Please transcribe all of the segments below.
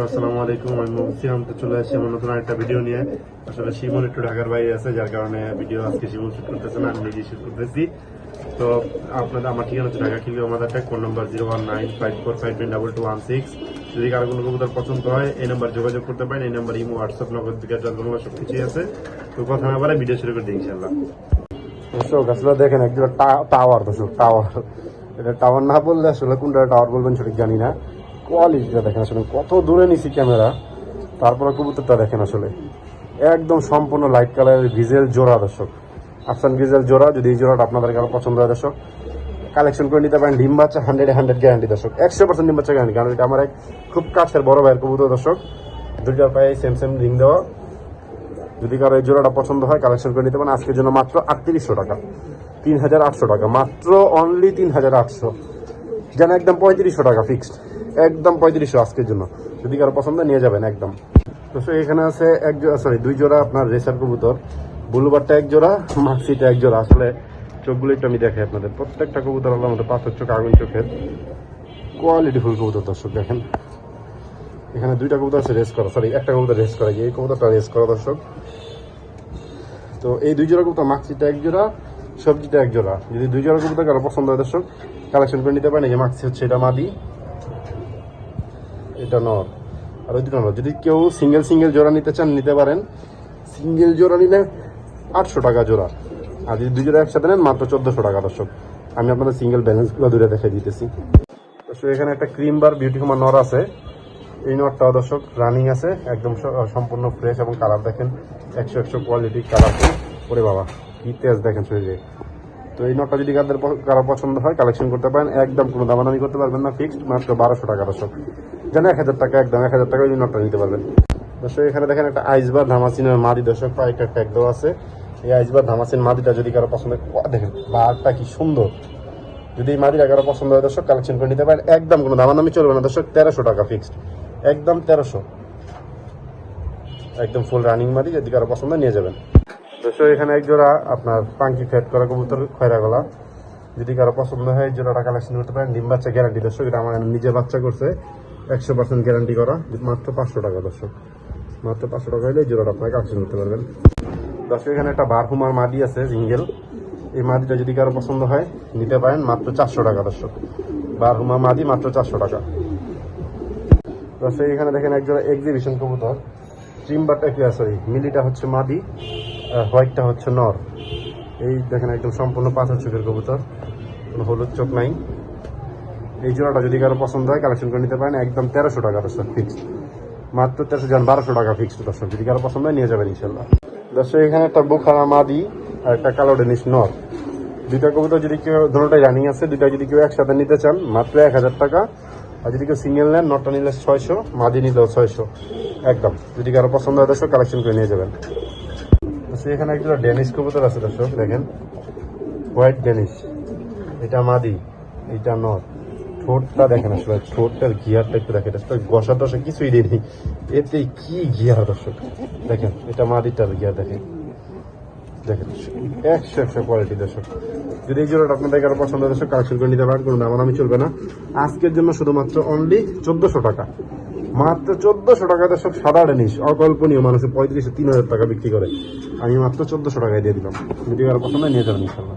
আসসালামু আলাইকুম, আমি মুফতি তো চলে আসছি আমার নতুন একটা ভিডিও নিয়ে। আসলে শিমুল একটু ঢাকার বাইরে আছে, যার কারণে ভিডিও আজকে শিমুল শুট করতেছে না, আমি নিজে শুট করতেছি। তো আপনাদের, আমার ঠিকানা হচ্ছে ঢাকা কিলো আমাদের phone number zero one nine five four five nine double two one six যদি কারও কোনো কবুতর পছন্দ হয়, এই নাম্বার যোগাযোগ করতে পারেন, এই নাম্বার ইমো হোয়াটসঅ্যাপ নগদ বিকাশ বাংলা সব কিছুই আছে। তো কথা না বলে ভিডিও শুরু করে দিই ইনশাল্লাহ দর্শক, আসলে দেখেন একজন টাওয়ার দর্শক টাওয়ার এটা টাওয়ার না বললে আসলে কোনটা টাওয়ার বলবেন সঠিক জানি না। কোয়ালিটিটা দেখেন আসলে, কত দূরে নিছি ক্যামেরা, তারপরে কবুতরটা দেখেন আসলে। একদম সম্পূর্ণ লাইট কালারের ভিজেল জোড়া দর্শক। আফসান ভিজেল জোড়া, যদি এই জোড়াটা আপনাদের কারও পছন্দ হয় দর্শক কালেকশন করে নিতে পারেন। ডিম বাচ্চা হান্ড্রেড হান্ড্রেড গ্যারান্টি দর্শক। একশো পার্সেন্ট ডিম বাচ্চা গ্যারান্টি কারণ এটা আমার এক খুব কাছের বড় ভাইয়ের কবুতর দর্শক। দুইটার পায়ে সেম সেম রিং দেওয়া। যদি কারও এই জোড়াটা পছন্দ হয় কালেকশন করে নিতে পারেন। আজকের জন্য মাত্র আটত্রিশশো টাকা। তিন হাজার আটশো টাকা। মাত্র অনলি তিন হাজার আটশো। যেন একদম পঁয়ত্রিশশো টাকা ফিক্সড একদম পঁয়ত্রিশশো আজকের জন্য। যদি কারও পছন্দ নিয়ে যাবেন একদম। তো এখানে আছে এক জোড়া সরি দুই জোড়া আপনার রেসার কবুতর। বুলুবারটা এক জোড়া মাক্সিটা এক জোড়া। আসলে চোখগুলো একটু আমি দেখাই আপনাদের। প্রত্যেকটা কবুতর হলো আমাদের পাথর চোখ, আগুন চোখের। কোয়ালিটি ফুল কবুতর দর্শক, দেখেন। এখানে দুইটা কবুতর আছে রেস করা। সরি একটা কবুতর রেস করা। এই কবুতরটা রেস করা দর্শক। তো এই দুই জোড়া কবুতর মাক্সিটা এক জোড়া, সবজিটা এক জোড়া। যদি দুই জোড়া কবুতর কারও পছন্দ হয় দর্শক কালেকশন করে নিতে পারেন। এই যে মাক্সি হচ্ছে, এটা মাদি। এটা নর। আর ওই দুটো নর। যদি কেউ সিঙ্গেল সিঙ্গেল জোড়া নিতে চান, নিতে পারেন। সিঙ্গেল জোড়া নিলে আটশো টাকা জোড়া। আর যদি দুই জোড়া একসাথে নেন, মাত্র চোদ্দশো টাকা, দর্শক। আমি আপনাদের সিঙ্গেল ব্যালেন্সগুলো দূরে দেখে দিতেছি। দর্শক, এখানে একটা ক্রিম বার বিউটি কুমার নর আছে। এই নটটাও দর্শক রানিং আছে। একদম সম্পূর্ণ ফ্রেশ এবং কালার দেখেন। একশো একশো কোয়ালিটি কালার ওরে বাবা, কি তেজ দেখেন শরীরে। তো এই নটটা যদি কাদের কারও পছন্দ হয় কালেকশন করতে পারেন। একদম কোনো দামাদামি করতে পারবেন না ফিক্সড মাত্র বারোশো টাকা, দর্শক। যেন এক হাজার টাকা একদম, এক হাজার টাকা ওই নটটা নিতে পারবেন। দর্শক, এখানে দেখেন একটা আইসবার ধামাসিনের মাদি। দর্শক, কয়েকটা ট্যাগ দেওয়া আছে। এই আইসবার ধামাসিন মাদিটা যদি কারও পছন্দ দেখেন বাঘটা কি সুন্দর। যদি এই মাদিটা কারও পছন্দ হয়, দর্শক কালেকশন করে নিতে পারেন। একদম কোনো দামাদামি চলবে না। দর্শক, তেরোশো টাকা ফিক্সড একদম তেরোশো। একদম ফুল রানিং মাদি, যদি কারও পছন্দ নিয়ে যাবেন। দর্শক, এখানে এক জোড়া আপনার পাঙ্কি ফ্যাট করা কবুতর, খয়রা গলা। যদি কারও পছন্দ হয় জোড়াটা কালেকশন করতে পারেন। ডিম বাচ্চা গ্যারান্টি দর্শক, এটা আমার নিজে বাচ্চা করছে। একশো পার্সেন্ট গ্যারান্টি করা, মাত্র পাঁচশো টাকা দর্শক। মাত্র পাঁচশো টাকা হলে এই জোড়াটা আপনারা করতে পারবেন। দর্শক, এখানে একটা বারহুমার মাদি আছে সিঙ্গেল এই মাদিটা যদি কারও পছন্দ হয়, নিতে পারেন, মাত্র চারশো টাকা দর্শক। বারহুমা মাদি, মাত্র চারশো টাকা। দর্শক, এখানে দেখেন একজোড়া এক্সিবিশন কবুতর। ট্রিমবারটা কি সরি মিলিটা হচ্ছে মাদি হোয়াইটটা হচ্ছে নর। এই দেখেন একদম সম্পূর্ণ পাথর চোখের কবুতর। কোনো হলুদ চোখ নাই। এই জোড়াটা যদি কারও পছন্দ হয় কালেকশন করে নিতে পারেন। একদম তেরোশো টাকা দর্শক ফিক্স মাত্র তেরোশো জন, বারোশো টাকা ফিক্সড দর্শক যদি কারও পছন্দ হয়, নিয়ে যাবেন ইনশাল্লাহ দর্শক, এখানে একটা বুখারা মাদি আর একটা কালো ডেনিশ নর। দুইটা কবুতর যদি কেউ, দুটোটাই রানিং আছে, দুইটা যদি কেউ একসাথে নিতে চান, মাত্র এক হাজার টাকা। আর যদি কেউ সিঙ্গেল নেন, নটটা নিলে ছয়শো, মাদি নিলেও ছয়শো। একদম। যদি কারও পছন্দ হয়, দর্শক কালেকশন করে নিয়ে যাবেন। এখানে একটা ডেনিশ কবুতর আছে দর্শক, দেখেন। White Danish. এটা মাদি, এটা নট ঠোঁটটা দেখেন আসলে ঠোঁটটার গিয়ারটা একটু দেখেন, আসলে গসা টসা কিছুই দেয়নি। এতে কি গিয়ার দর্শক? দেখেন, এটা মাদিটার গিয়ার দেখেন। দেখেন, একশো কোয়ালিটি যদি পছন্দ চলবে না। আজকের জন্য শুধুমাত্র অনলি চোদ্দশো টাকা। মাত্র অকল্পনীয় তিন হাজার টাকা বিক্রি করে। আমি মাত্র চোদ্দশো টাকায় দিয়ে দিলাম। যদি কারও পছন্দ নিয়ে যাবেন ইনশাল্লাহ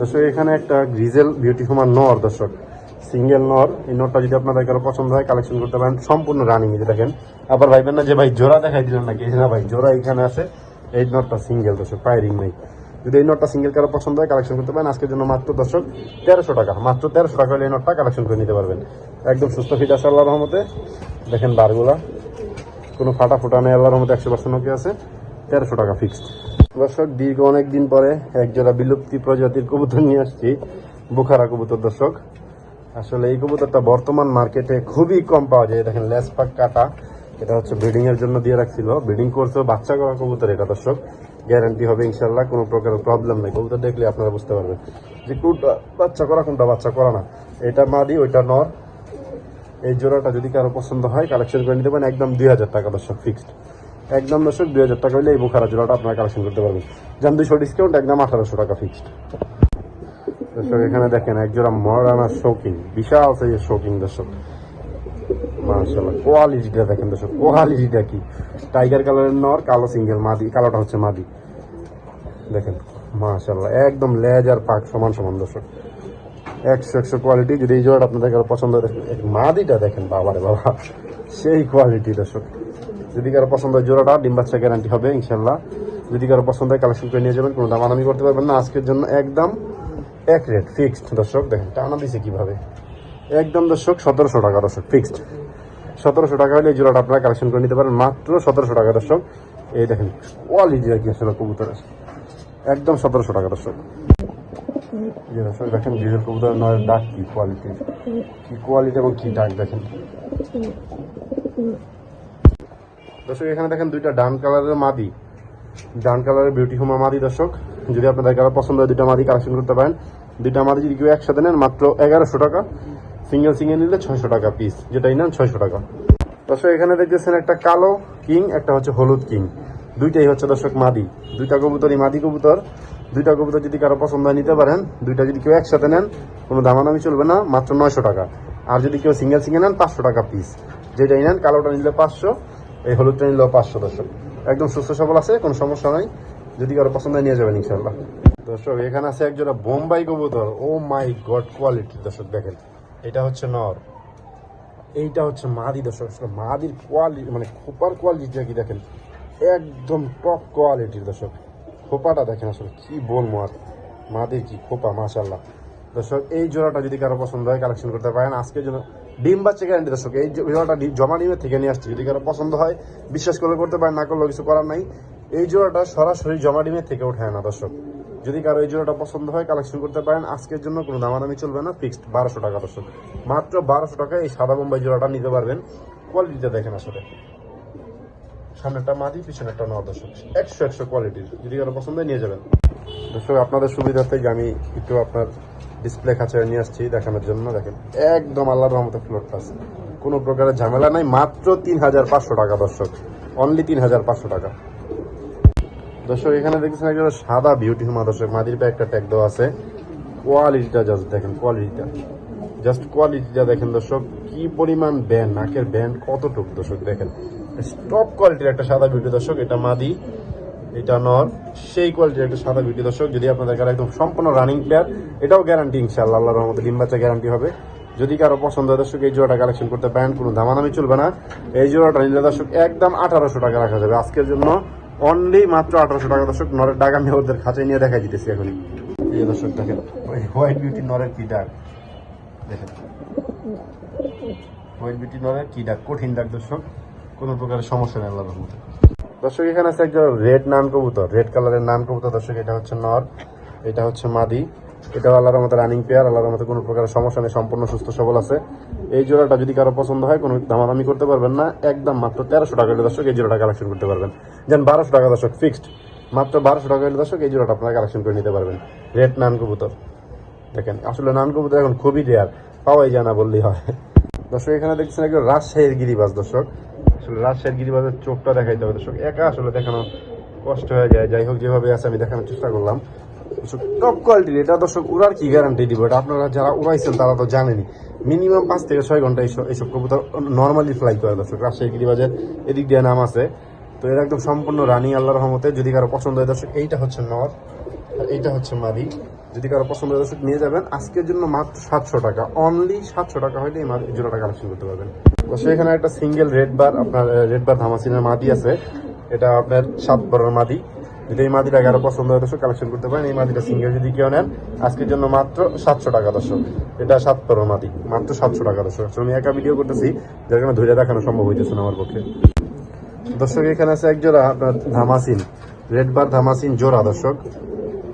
দর্শক, এখানে একটা গ্রিজেল বিউটি কুমার নর, দর্শক। সিঙ্গেল নর, এই নরটা যদি আপনাদের কারও পছন্দ হয় কালেকশন করতে পারেন। সম্পূর্ণ রানিং যে দেখেন। আবার ভাইবেন না যে, ভাই, জোড়া দেখাই দিলেন নাকি? এই না, ভাই, জোড়া এখানে আছে। এই নটটা সিঙ্গেল দর্শক, পায়ারিং নেই। যদি এই নটটা সিঙ্গেল কারও পছন্দ হয় কালেকশন করতে পারেন। আজকের জন্য মাত্র, দর্শক, তেরোশো টাকা। মাত্র তেরোশো টাকা হলে এই নটটা কালেকশন করে নিতে পারবেন। একদম সুস্থ ফিট আছে আল্লাহ রহমতে। দেখেন বারগুলা। কোনো ফাটা ফোটা নেই আল্লাহর রহমতে, একশো পার্সেন্ট ওকে আছে। তেরোশো টাকা ফিক্সড দর্শক, দীর্ঘ অনেক দিন পরে একজোড়া বিলুপ্তি প্রজাতির কবুতর নিয়ে আসছি, বুখারা কবুতর দর্শক। আসলে এই কবুতরটা বর্তমান মার্কেটে খুবই কম পাওয়া যায়। দেখেন লেস পাক কাটা, এটা হচ্ছে ব্রিডিং এর জন্য দিয়ে রাখছিল। ব্রিডিং করছে বাচ্চা করা কবুতর এটা দর্শক। গ্যারান্টি হবে ইনশাল্লাহ কোনো প্রকার প্রবলেম নেই। কবুতর দেখলে আপনারা বুঝতে পারবেন যে কোনটা বাচ্চা করা, কোনটা বাচ্চা করা না। এটা মাদি, ওইটা নর। এই জোড়াটা যদি কারও পছন্দ হয় কালেকশন করে নিতে পারেন, একদম দুই হাজার টাকা দর্শক ফিক্সড একদম দর্শক দুই হাজার টাকা হলে এই বুখারা জোড়াটা আপনারা কালেকশন করতে পারবেন। যেমন দুশো ডিসকাউন্ট একদম আঠারোশো টাকা ফিক্সড দর্শক, এখানে দেখেন এক জোড়া মরানা শৌকিং বিশাল সাইজের শৌকিং দর্শক। মাশাআল্লাহ কোয়ালিটিটা দেখেন দর্শক কোয়ালিটিটা কি? টাইগার কালারের নর, কালো সিঙ্গেল মাদি, কালোটা হচ্ছে মাদি। দেখেন, মাশাআল্লাহ, একদম লেজ আর পাক, সমান সমান দর্শক। একশো একশো কোয়ালিটি যদি এই জোড়াটা আপনাদের পছন্দ মাদিটা দেখেন, বাবারে বাবা, সেই কোয়ালিটি দর্শক। যদি কারও পছন্দ হয় জোড়াটা, ডিম বাচ্চা গ্যারান্টি হবে, ইনশাল্লাহ। যদি কারও পছন্দ হয় কালেকশন করে নিয়ে যাবেন, কোনো দামাদামি করতে পারবেন না। আজকের জন্য একদম এক রেট ফিক্সড দর্শক, দেখেন, টানা দিছে কীভাবে? একদম দর্শক, সতেরোশো টাকা, দর্শক ফিক্সড সতেরোশো টাকা হলে এই জোড়াটা আপনারা কালেকশন করে নিতে পারেন। মাত্র সতেরোশো টাকা, দর্শক। এই দেখেন কোয়ালিটি আর কি আসলে কবুতরের। একদম সতেরোশো টাকা, দর্শক। দেখেন ডিজেল কবুতর নয়, ডাক কি কোয়ালিটির কি কোয়ালিটি এবং কি ডাক, দেখেন। দর্শক, এখানে দেখেন দুইটা ডান কালারের মাদি। ডান কালারের বিউটি হোমা মাদি, দর্শক। যদি আপনাদের কারও পছন্দ হয় দুইটা মাদি কালেকশন করতে পারেন। দুইটা মাদি যদি কেউ একসাথে নেন, মাত্র এগারোশো টাকা। সিঙ্গেল সিঙ্গেল নিলে ছয়শো টাকা পিস যেটাই নেন ছয়শো টাকা। দর্শক, এখানে দেখতেছেন একটা কালো কিং একটা হচ্ছে হলুদ কিং দুইটাই হচ্ছে দর্শক মাদি। দুইটা কবুতরই মাদি কবুতর। দুইটা কবুতর যদি কারও পছন্দ হয় নিতে পারেন, দুইটা যদি কেউ একসাথে নেন, কোনো দামাদামি চলবে না, মাত্র নয়শো টাকা। আর যদি কেউ সিঙ্গেল সিঙ্গেল নেন, পাঁচশো টাকা পিস যেটাই নেন, কালোটা নিলে পাঁচশো এই হলুদটা নিলেও পাঁচশো দর্শক একদম সুস্থ সবল আছে, কোনো সমস্যা নাই। যদি কারও পছন্দ নিয়ে যাবেন ইনশাল্লাহ দর্শক, এখানে আছে একজোড়া বোম্বাই কবুতর। ও মাই গড কোয়ালিটি দর্শক দেখেন। এটা হচ্ছে নর। এইটা হচ্ছে মাদি, দর্শক। মাদির কোয়ালিটি মানে খোপার কোয়ালিটিটা কি দেখেন? একদম টপ কোয়ালিটির দর্শক। খোপাটা দেখেন আসলে কি বলব আর। মাদির কি খোপা মাশাল্লাহ দর্শক, এই জোড়াটা যদি কারও পছন্দ হয় কালেকশন করতে পারেন। আজকের জন্য ডিম বাচ্চা গ্যারান্টি দর্শক এই জোড়াটা জমা ডিমের থেকে নিয়ে আসছি, যদি কারও পছন্দ হয়, বিশ্বাস করলে করতে পারেন, না করলেও কিছু করার নাই। এই জোড়াটা সরাসরি জমা ডিমের থেকে ওঠায় না দর্শক। যদি কারও এই জোড়াটা পছন্দ হয় কালেকশন করতে পারেন, আজকের জন্য কোনো দামাদামি চলবে না ফিক্সড বারোশো টাকা, দর্শক। মাত্র বারোশো টাকায় এই সাদা বোম্বাই জোড়াটা নিতে পারবেন। কোয়ালিটিটা দেখেন আসলে। সামনেটা মাদি পিছনেরটা নয় দর্শক। একশো একশো কোয়ালিটির যদি কারও পছন্দ নিয়ে যাবেন। দর্শক, আপনাদের সুবিধার্থে আমি একটু আপনার ডিসপ্লে খাঁচা নিয়ে আসছি দেখানোর জন্য, দেখেন। একদম আল্লাহর রহমতে ফ্লোর ক্লাস কোনো প্রকারের ঝামেলা নাই, মাত্র তিন হাজার পাঁচশো টাকা দর্শক। অনলি তিন হাজার পাঁচশো টাকা। দর্শক, এখানে দেখতেছেন একটা সাদা বিউটি হুমা দর্শক মাদির পে একটা ট্যাগ দেওয়া আছে। কোয়ালিটিটা জাস্ট দেখেন কোয়ালিটিটা জাস্ট কোয়ালিটিটা দেখেন দর্শক, কি পরিমাণ ব্যান্ড নাকের ব্যান্ড কতটুক দর্শক, দেখেন। টপ কোয়ালিটির একটা সাদা বিউটি দর্শক, এটা মাদি, এটা নর। সেই কোয়ালিটির একটা সাদা বিউটি দর্শক, যদি আপনাদের কারও একদম সম্পূর্ণ রানিং প্লেয়ার এটাও গ্যারান্টি ইনশাআল্লাহ, আল্লাহর রহমতে ডিম বাচ্চা গ্যারান্টি হবে। যদি কারও পছন্দ দর্শক, এই জোড়াটা কালেকশন করতে পারেন, কোনো দামাদামি চলবে না। এই জোড়াটা নিলে দর্শক একদম আঠারোশো টাকা রাখা যাবে। আজকের জন্য অনলি মাত্র আঠারোশো টাকা দর্শক, নরের ডাক আমি ওদের খাঁচায় নিয়ে দেখাই দিতেছি এখন এই দর্শক, দেখেন হোয়াইট বিউটি নরের কি ডাক? দেখেন। হোয়াইট বিউটি নরের কি ডাক? কঠিন ডাক দর্শক, কোনো প্রকারের সমস্যা নেই আল্লাহর মধ্যে দর্শক, এখানে আছে একজন রেড নান কবুতর রেড কালারের নান কবুতর। দর্শক, এটা হচ্ছে নর, এটা হচ্ছে মাদি। এটা আল্লাহর মতো রানিং পেয়ার আল্লাহর মতো কোনো প্রকার সমস্যা নেই, সম্পূর্ণ সুস্থ, সবল আছে। এই জোড়াটা যদি কারও পছন্দ হয়, কোনো দামাদামি করতে পারবেন না, একদম মাত্র তেরোশো টাকা হলে দর্শক এই জোড়াটা কালেকশন করতে পারবেন। যেন বারোশো টাকা দর্শক ফিক্সড মাত্র বারোশো টাকা হলে দর্শক এই জোড়াটা আপনারা কালেকশন করে নিতে পারবেন। রেড নান কবুতর। দেখেন, আসলে নান কবুতর এখন খুবই রেয়ার পাওয়াই যায় না বললেই হয়। দর্শক, এখানে দেখছেন একজন রাজশাহীর গিরিবাস দর্শক। আসলে রাজশাহীর গিরিবাজের চোখটা দেখাইতে হবে দর্শক, একা আসলে দেখানো কষ্ট হয়ে যায়। যাই হোক, যেভাবে আছে আমি দেখানোর চেষ্টা করলাম। টপ কোয়ালিটির এটা দর্শক উড়ার কি গ্যারান্টি দিব? এটা আপনারা যারা উড়াইছেন, তারা তো জানেনি মিনিমাম পাঁচ থেকে ছয় ঘণ্টা এইসব এইসব কবুতর নর্মালি ফ্লাই করে দর্শক। রাজশাহী গিরিবাজের এদিক দিয়ে নাম আছে। তো এর একদম সম্পূর্ণ রানী, আল্লাহর রহমতে। যদি কারও পছন্দ হয় দর্শক, এইটা হচ্ছে নর আর এইটা হচ্ছে মাদি। যদি কারও পছন্দ হয় দর্শক, নিয়ে যাবেন। আজকের জন্য মাত্র সাতশো টাকা। অনলি সাতশো টাকা হলে এই জোড়াটা কালেকশন করতে পারবেন। তো সেখানে একটা সিঙ্গেল রেড বার আপনার রেড বার ধামাসিনের মাদি আছে। এটা আপনার সাত বড়ের মাদি। যদি এই মাদিটা কারও পছন্দ হয় কালেকশন করতে পারেন। এই মাদিটা সিঙ্গেল যদি কেউ নেন, আজকের জন্য মাত্র সাতশো টাকা, দর্শক। এটা সাত বড়ের মাদি মাত্র সাতশো টাকা, দর্শক। আসলে আমি একা ভিডিও করতেছি, যার কারণে ধৈর্য দেখানো সম্ভব হইতেছে না আমার পক্ষে। দর্শক, এখানে আছে এক জোড়া আপনার ধামাসিন রেড বার ধামাসিন জোড়া, দর্শক।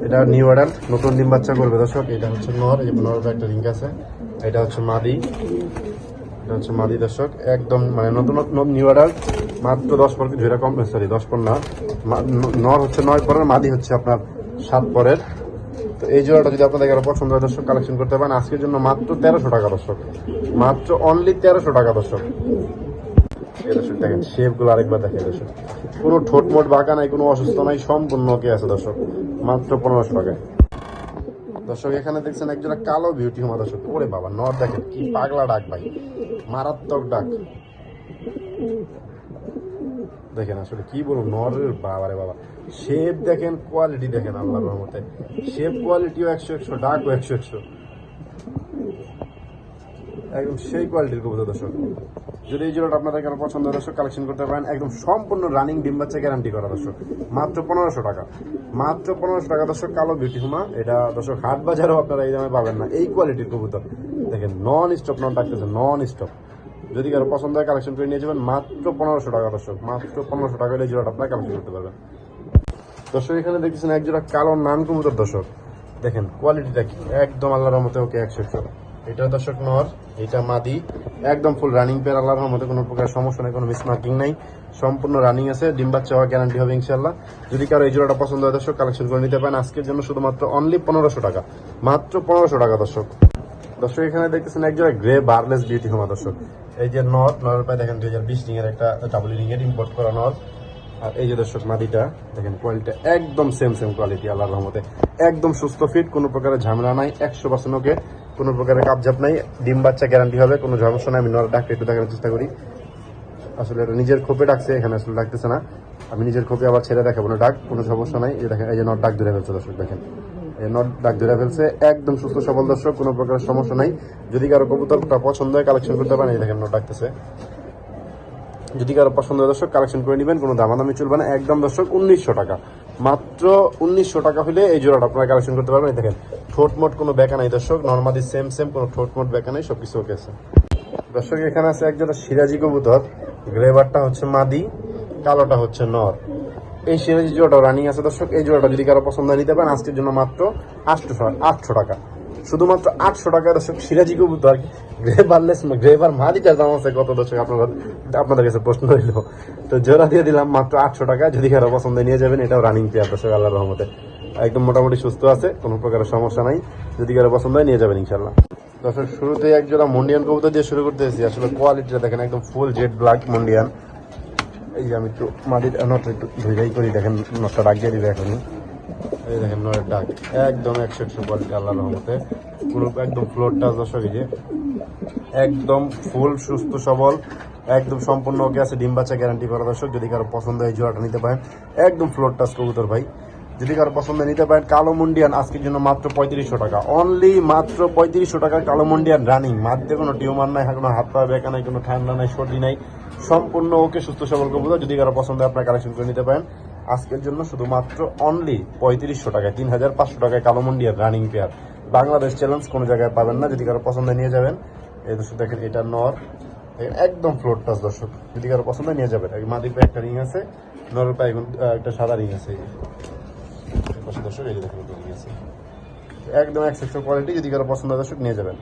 এটা নিউ অ্যাডাল্ট নতুন ডিম বাচ্চা করবে, দর্শক। এটা হচ্ছে নর, এই নরের একটা রিঙ্ক আছে। এটা হচ্ছে মাদি। এটা হচ্ছে মাদি, দর্শক। একদম মানে নতুন নিউ অ্যাডাল্ট মাত্র দশ পর যেটা কম সরি দশ পর না নর হচ্ছে নয় পরের মাদি হচ্ছে আপনার সাত পরের তো এই জোড়াটা যদি আপনাদের কারও পছন্দ হয়, দর্শক কালেকশন করতে পারেন। আজকের জন্য মাত্র তেরোশো টাকা, দর্শক। মাত্র অনলি তেরোশো টাকা, দর্শক। দেখেন আরেকবার দেখেন, দর্শক। ঠোঁট মোট নাই, কোনো অসুস্থ নাই, সম্পূর্ণ আছে, দর্শক। মাত্র পনেরোশো দর্শক, এখানে দেখছেন একজোড়া কালো দর্শক। বাবা, নর দেখেন, কি পাগলা ডাক মারাত্মক ডাক। দেখেন আসলে কি বলব, নরের বাবা রে বাবা। শেপ দেখেন কোয়ালিটি দেখেন আল্লাহর রহমতে। শেপ কোয়ালিটিও একশো একশো ডাকও একশো একশো। একদম সেই কোয়ালিটির কবুতর, দর্শক। যদি এই জোড়াটা আপনাদের কেন পছন্দ দর্শক কালেকশন করতে পারেন। একদম সম্পূর্ণ রানিং ডিম বাচ্চা গ্যারান্টি করা, দর্শক। মাত্র পনেরোশো টাকা। মাত্র পনেরোশো টাকা, দর্শক, কালো বিউটি হুমা। এটা, দর্শক, হাট বাজারও আপনারা এই দামে পাবেন না। এই কোয়ালিটির কবুতর। দেখেন নন স্টপ নন ডাকতেছে নন স্টপ যদি কারও পছন্দ হয় কালেকশন করে নিয়ে যাবেন, মাত্র পনেরোশো টাকা দর্শক, মাত্র পনেরোশো টাকা এই জোড়াটা আপনারা কালেকশন করতে পারবেন। দর্শক, এখানে দেখতেছেন এক জোড়া কালো নান কবুতর দর্শক। দেখেন কোয়ালিটিটা কি? একদম আল্লাহর রহমতে ওকে একশো একশো এটা দর্শক নর, এটা মাদি, একদম ফুল রানিং পেয়ার আল্লাহর রহমতে কোনো প্রকার সমস্যা নেই, কোনো মিসমার্কিং নাই। সম্পূর্ণ রানিং আছে, ডিম বাচ্চা হওয়ার গ্যারান্টি হবে ইনশাল্লাহ যদি কারও এই জোড়াটা পছন্দ হয় দর্শক কালেকশন করে নিতে পারেন। আজকের জন্য শুধুমাত্র অনলি পনেরোশো টাকা। মাত্র পনেরোশো টাকা দর্শক। দর্শক, এখানে দেখতেছেন এক জোড়া গ্রে বার্লেস বিউটি হোমা দর্শক। এই যে নর নরের পায়ে দেখেন দুই হাজার বিশ রিং এর একটা ডাবল রিং এর ইম্পোর্ট করা নর আর এই যে দর্শক মাদিটা দেখেন কোয়ালিটি একদম সেম সেম কোয়ালিটি আল্লাহর রহমতে। একদম সুস্থ ফিট কোনো প্রকারের ঝামেলা নাই, একশো পার্সেন্ট ওকে কোনো প্রকারের কাপজাপ নাই, ডিম বাচ্চা গ্যারান্টি হবে, কোনো সমস্যা নাই, আমি নর ডাকতে একটু দেখানোর চেষ্টা করি। আসলে এটা নিজের খোপে ডাকছে, এখানে আসলে ডাকতেছে না। আমি নিজের খোপে আবার ছেড়ে দেখাবো না, ডাক, কোনো সমস্যা নাই। এই দেখেন, এই যে নট ডাক ধরে ফেলছে দর্শক, দেখেন। নট ডাক ধরে ফেলছে। একদম সুস্থ, সবল দর্শক, কোনো প্রকার সমস্যা নাই। যদি কারও কবুতরটা পছন্দ হয় কালেকশন করতে পারেন। এই দেখেন, নট ডাকতেছে। যদি কারও পছন্দ হয় দর্শক কালেকশন করে নেবেন। কোনো দামাদামি চলবে না। একদম দর্শক, উনিশশো টাকা। মাত্র উনিশশো টাকা হলে এই জোড়াটা আপনারা কালেকশন করতে পারবেন। দেখেন, ঠোঁট মোট কোনো বেকা নাই দর্শক। নর্মালি সেম সেম কোনো ঠোঁট মোট বেকা নাই। সব কিছু ওকে আছে। দর্শক, এখানে আছে একজোড়া সিরাজি কবুতর। গ্রেভারটা হচ্ছে মাদি, কালোটা হচ্ছে নর। এই সিরাজি জোড়াটা রানিং আছে দর্শক, এই জোড়াটা যদি কারও পছন্দ নিতে পারেন, আজকের জন্য মাত্র আটশো আটশো টাকা। শুধুমাত্র আটশো টাকা দর্শক সিরাজি কবুতর, গ্রেভারলেস, গ্রেভার মাদিটার দাম আছে কত দর্শক আপনার আপনাদের কাছে প্রশ্ন রইল। তো জোড়া দিয়ে দিলাম মাত্র আটশো টাকা, যদি কারও পছন্দ নিয়ে যাবেন, এটাও রানিং পেয়ার দর্শক, আল্লাহর রহমতে। একদম মোটামুটি সুস্থ আছে, কোনো প্রকারের সমস্যা নাই। যদি কারও পছন্দ নিয়ে যাবেন ইনশাল্লাহ দর্শক, শুরুতেই এক জোড়া মন্ডিয়ান কবুতর দিয়ে শুরু করতেছি আসলে কোয়ালিটিটা দেখেন, একদম ফুল জেড ব্ল্যাক মন্ডিয়ান। এই যে আমি একটু মাটির নটটা একটু ধৈর্যাই করি, দেখেন নটটা ডাক দিয়ে দিবে এখনই। এই দেখেন নটের ডাক, একদম একশো একশো কোয়ালিটি আল্লাহর রহমতে। পুরো একদম ফ্লোর টাচ দর্শক, এই একদম ফুল সুস্থ সবল, একদম সম্পূর্ণ ওকে আছে ডিম বাচ্চা গ্যারান্টি করা দর্শক, যদি কারও পছন্দ হয় জোড়াটা নিতে পারেন। একদম ফ্লোর টাচ কবুতর ভাই। যদি কারও পছন্দ নিতে পারেন, কালো মুন্ডিয়ান, আজকের জন্য মাত্র পঁয়ত্রিশশো টাকা। অনলি মাত্র পঁয়ত্রিশশো টাকা কালো মুন্ডিয়ান রানিং মাঝে কোনো টিউমার নাই কোনো হাত পা বেঁকা নাই, কোনো ঠান্ডা নাই, সর্দি নাই। সম্পূর্ণ ওকে সুস্থ সবল কবুতর, যদি কারও পছন্দ আপনার কালেকশন করে নিতে পারেন। আজকের জন্য শুধুমাত্র অনলি পঁয়ত্রিশশো টাকায় তিন হাজার পাঁচশো টাকায় কালো মুন্ডিয়ান রানিং পেয়ার বাংলাদেশ চ্যালেঞ্জ কোনো জায়গায় পাবেন না, যদি কারও পছন্দ নিয়ে যাবেন। এই দর্শক দেখেন, এটা নর। একদম ফ্লোর টাচ দর্শক। যদি কারও পছন্দ নিয়ে যাবেন। মাদির পায়ে একটা রিং আছে, নরের পায়ে একটা সাদা রিং আছে। দর্শক, এই দেখেন রিং একদম এক কোয়ালিটি যদি কারও পছন্দ দর্শক, নিয়ে যাবেন।